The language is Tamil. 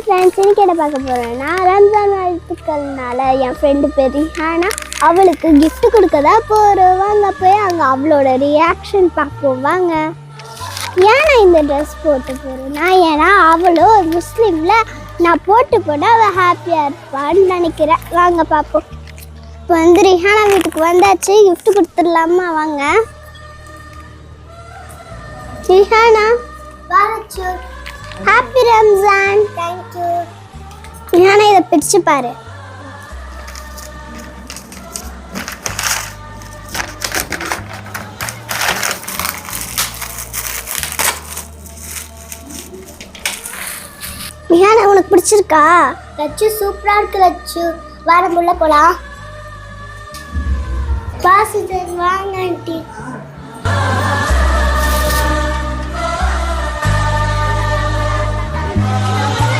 ஹாய் ஃப்ரெண்ட்ஸ் இன்னைக்கு என்ன பார்க்க போகிறேன்னா ரம்ஜான் வாழ்த்துக்கள்னால என் ஃப்ரெண்டு பேர் ஆனால் அவளுக்கு கிஃப்ட் கொடுக்க தான் போகிறோம் வாங்க போய் அங்கே அவளோட ரியாக்ஷன் பார்ப்போம். வாங்க. ஏன் நான் இந்த ட்ரெஸ் போட்டு போகிறேன்னா ஏன்னா அவளும் ஒரு முஸ்லீமில் நான் போட்டு போட்டால் அவள் ஹாப்பியாக இருப்பான்னு நினைக்கிறேன். வாங்க பார்ப்போம். இப்போ வந்து ரிஹானா வீட்டுக்கு வந்தாச்சு. கிஃப்ட் கொடுத்துடலாமா? வாங்க. Rihana. பாரச்சு happy Ramzan thank you Rihana இதை பிரிச்சு பாரு ரிஹானா உனக்கு பிடிச்சிருக்கா லட்சு சூப்பரா இருக்கு லட்சு வாரம் உள்ள போலாம் பாசிட்டர் வாங்க